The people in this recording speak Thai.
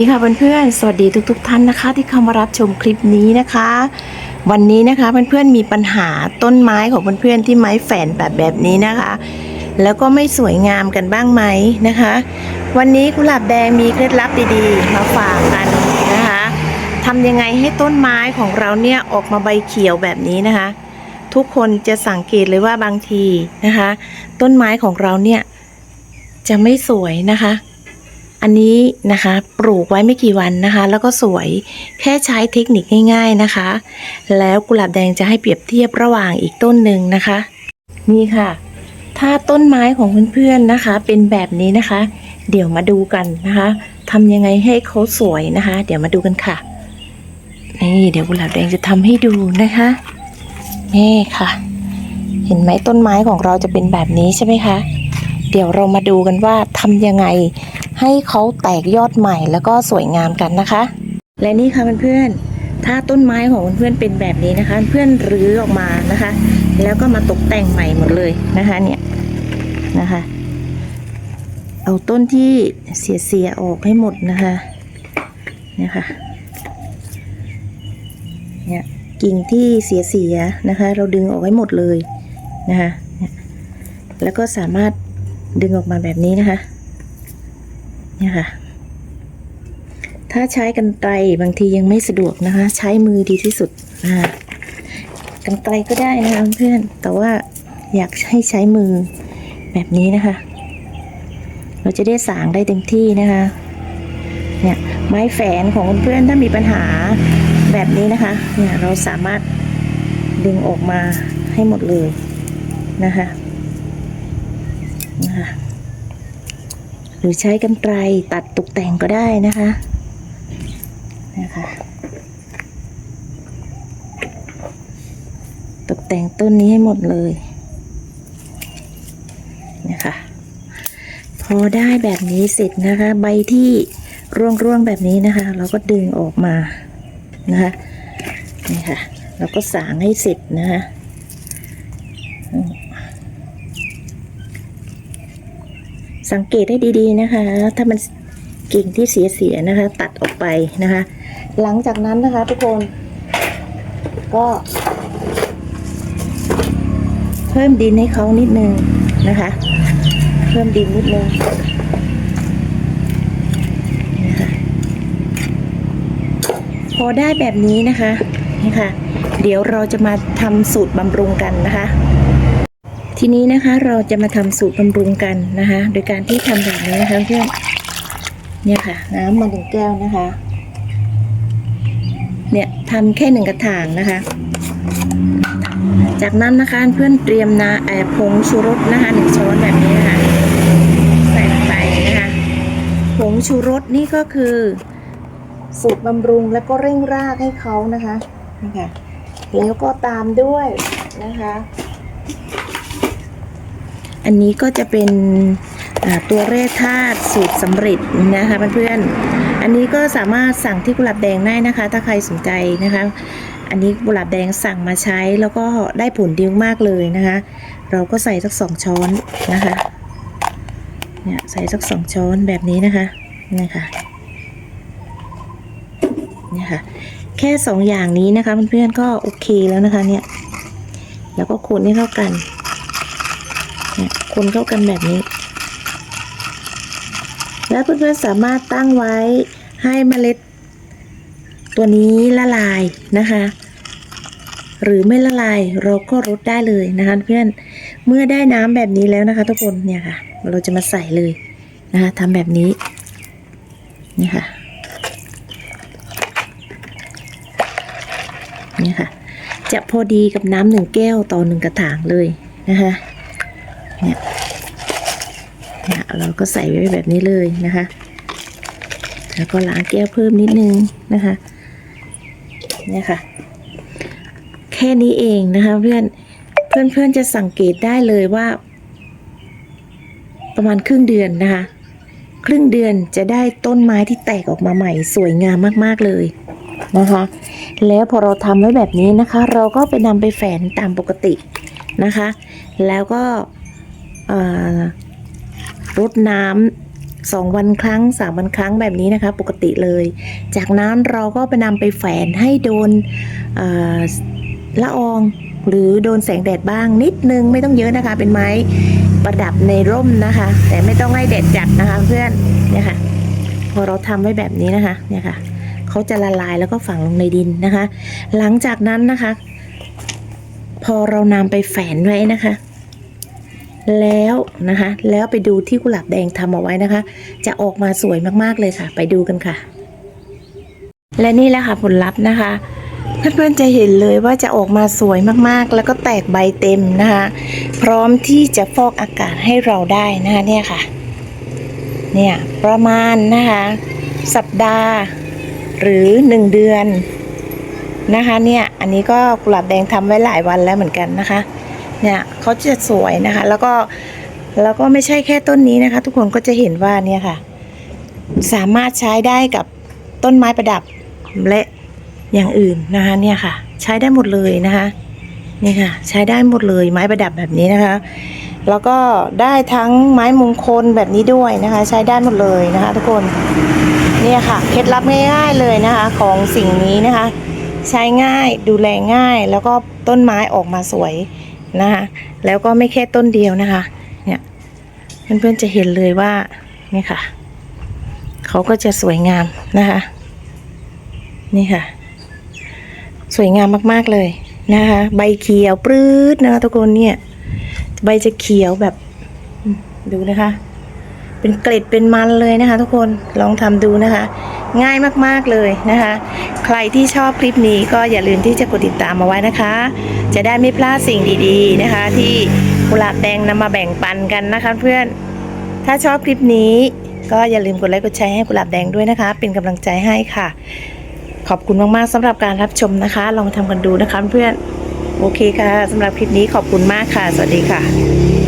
สวัสดีค่ะเพื่อนๆ สวัสดีทุกๆทท่านนะคะ ที่เข้ามารับชมคลิปนี้นะคะ วันนี้นะคะเพื่อนๆมีปัญหาต้นไม้ของเพื่อนๆที่ไม้แฝนแบบแบบนี้นะคะ แล้วก็ไม่สวยงามกันบ้างไหมนะคะ วันนี้กุหลาบแดงมีเคล็ดลับดีๆ มาฝากกันนะคะทำยังไงให้ต้นไม้ของเราเนี่ยออกมาใบเขียวแบบนี้นะคะ ทุกคนจะสังเกตเลยว่าบางทีนะคะ ต้นไม้ของเราเนี่ยจะไม่สวยนะคะ อันนี้นะคะปลูกไว้ไม่กี่วันนะคะ แล้วก็สวยแค่ใช้เทคนิคง่าย ๆนะคะ แล้วกุหลาบแดงจะให้เปรียบเทียบระหว่างอีกต้นหนึ่งนะคะ นี่ค่ะ ถ้าต้นไม้ของเพื่อนๆนะคะ เป็นแบบนี้นะคะ เดี๋ยวมาดูกันนะคะทำยังไงให้เขาสวยนะคะ เดี๋ยวมาดูกันค่ะนี่เดี๋ยวกุหลาบแดงจะทำให้ดูนะคะนี่ค่ะ เห็นไหมต้นไม้ของเราจะเป็นแบบนี้ใช่ไหมคะ เดี๋ยวเรามาดูกันว่าทำยังไง ให้เขาแตกยอดใหม่แล้วก็สวยงามกันนะคะ และนี่ค่ะเพื่อนๆถ้าต้นไม้ของเพื่อนๆเป็นแบบนี้นะคะ เพื่อนรื้อออกมานะคะ แล้วก็มาตกแต่งใหม่หมดเลยนะคะเนี่ยนะคะ เอาต้นที่เสียๆออกให้หมดนะคะเนี่ยค่ะเนี่ยกิ่งที่เสียๆนะคะ เราดึงออกให้หมดเลยนะคะแล้วก็สามารถดึงออกมาแบบนี้นะคะ เนี่ยค่ะ ถ้าใช้กันไกลบางทียังไม่สะดวกนะคะ ใช้มือดีที่สุดนะกันไกลก็ได้นะคะเพื่อน แต่ว่าอยากให้ใช้มือแบบนี้นะคะ เราจะได้สางได้เต็มที่นะคะ เนี่ยไม้แฝนของเพื่อนถ้ามีปัญหาแบบนี้นะคะ เนี่ยเราสามารถดึงออกมาให้หมดเลยนะคะ หรือใช้กันไกรตัดตกแต่งก็ได้นะคะนะคะตกแต่งต้นนี้ให้หมดเลยนะคะพอได้แบบนี้เสร็จนะคะ ใบที่ร่วงๆแบบนี้นะคะ เราก็ดึงออกมานะคะนี่ค่ะเราก็สางให้เสร็จนะคะอืม สังเกตให้ดีๆนะคะ ถ้ามันกิ่งที่เสียๆนะคะ ตัดออกไปนะคะ หลังจากนั้นนะคะ ทุกคนก็เพิ่มดินให้เขานิดนึงนะคะ เพิ่มดินนิดนึงนะคะพอได้แบบนี้นะคะนี่ค่ะ เดี๋ยวเราจะมาทำสูตรบำรุงกันนะคะ ทีนี้นะคะเราจะมาทำสูตรบำรุงกันนะคะ โดยการที่ทำแบบนี้นะคะเพื่อนเนี่ยค่ะ น้ำมาหนึ่งแก้วนะคะ เนี่ยทำแค่หนึ่งกระถางนะคะ จากนั้นนะคะเพื่อนเตรียมนะแอบผงชูรสนะคะหนึ่งช้อนแบบนี้นะคะใส่ลงไปนะคะผงชูรสนี่ก็คือ สูตรบำรุงแล้วก็เร่งรากให้เขานะคะนี่ค่ะแล้วก็ตามด้วยนะคะ อันนี้ก็จะเป็นตัวแร่ธาตุสูตรสำเร็จนะคะเพื่อนๆ อันนี้ก็สามารถสั่งที่กุหลาบแดงได้นะคะ ถ้าใครสนใจนะคะ อันนี้กุหลาบแดงสั่งมาใช้แล้วก็ได้ผลดีมากเลยนะคะ เราก็ใส่สักสองช้อนนะคะเนี่ยใส่สักสองช้อนแบบนี้นะคะนี่ค่ะนี่ค่ะ แค่สองอย่างนี้นะคะเพื่อนๆก็โอเคแล้วนะคะเนี่ยแล้วก็คนให้เข้ากัน คนเข้ากันแบบนี้ แล้วเพื่อนๆสามารถตั้งไว้ให้เมล็ด ตัวนี้ละลายนะคะ หรือไม่ละลายเราก็รดได้เลยนะคะเพื่อนเมื่อได้น้ำแบบนี้แล้วนะคะทุกคนเนี่ยค่ะ เราจะมาใส่เลยนะคะทำแบบนี้นี่ค่ะนี่ค่ะ จะพอดีกับน้ำหนึ่งแก้วต่อหนึ่งกระถางเลยนะคะ เนี่ยเนี่ยเราก็ใส่ไว้แบบนี้เลยนะคะ แล้วก็ล้างแก้วเพิ่มนิดนึงนะคะเนี่ยค่ะ แค่นี้เองนะคะเพื่อนเพื่อนเพื่อนจะสังเกตได้เลยว่า ประมาณครึ่งเดือนนะคะ ครึ่งเดือนจะได้ต้นไม้ที่แตกออกมาใหม่สวยงามมากๆเลยนะคะ แล้วพอเราทำไว้แบบนี้นะคะ เราก็ไปนำไปแฝนตามปกตินะคะ แล้วก็ รดน้ำสองวันครั้งสามวันครั้งแบบนี้นะคะ ปกติเลย จากนั้นเราก็ไปนำไปแฝนให้โดนละอองหรือโดนแสงแดดบ้างนิดนึงไม่ต้องเยอะนะคะ เป็นไม้ประดับในร่มนะคะ แต่ไม่ต้องให้แดดจัดนะคะเพื่อนเนี่ยค่ะ พอเราทำไว้แบบนี้นะคะเนี่ยค่ะเขาจะละลายแล้วก็ฝังลงในดินนะคะ หลังจากนั้นนะคะ พอเรานำไปแฝนไว้นะคะ แล้วนะคะ แล้วไปดูที่กุหลาบแดงทำเอาไว้นะคะ จะออกมาสวยมากๆเลยค่ะ ไปดูกันค่ะ และนี่แหละค่ะผลลัพธ์นะคะเพื่อนๆจะเห็นเลยว่าจะออกมาสวยมากๆ แล้วก็แตกใบเต็มนะคะ พร้อมที่จะฟอกอากาศให้เราได้นะคะเนี่ยค่ะ เนี่ยประมาณนะคะ สัปดาห์ หรือหนึ่งเดือนนะคะเนี่ยอันนี้ก็กุหลาบแดงทำไว้หลายวันแล้วเหมือนกันนะคะ เนี่ยเขาจะสวยนะคะ แล้วก็แล้วก็ไม่ใช่แค่ต้นนี้นะคะ ทุกคนก็จะเห็นว่าเนี่ยค่ะ สามารถใช้ได้กับต้นไม้ประดับและอย่างอื่นนะคะเนี่ยค่ะ ใช้ได้หมดเลยนะคะนี่ค่ะ ใช้ได้หมดเลยไม้ประดับแบบนี้นะคะ แล้วก็ได้ทั้งไม้มงคลแบบนี้ด้วยนะคะ ใช้ได้หมดเลยนะคะ ทุกคนเนี่ยค่ะเคล็ดลับง่ายๆเลยนะคะ ของสิ่งนี้นะคะ ใช้ง่ายดูแลง่าย แล้วก็ต้นไม้ออกมาสวย นะคะแล้วก็ไม่แค่ต้นเดียวนะคะ เนี่ยเพื่อนๆจะเห็นเลยว่านี่ค่ะ เขาก็จะสวยงามนะคะ นี่ค่ะ สวยงามมากๆเลยนะคะ ใบเขียวปรื้ดนะคะทุกคนเนี่ย ใบจะเขียวแบบดูนะคะ เป็นเกล็ดเป็นมันเลยนะคะ ทุกคนลองทำดูนะคะ ง่ายมากๆเลยนะคะ ใครที่ชอบคลิปนี้ก็อย่าลืมที่จะกดติดตามมาไว้นะคะ จะได้ไม่พลาดสิ่งดีๆนะคะ ที่กุหลาบแดงนำมาแบ่งปันกันนะคะเพื่อนถ้าชอบคลิปนี้ก็อย่าลืมกดไลค์กดแชร์ให้กุหลาบแดงด้วยนะคะ เป็นกำลังใจให้ค่ะ ขอบคุณมากๆสำหรับการรับชมนะคะ ลองมาทำกันดูนะคะเพื่อนโอเคค่ะสำหรับคลิปนี้ขอบคุณมากค่ะ สวัสดีค่ะ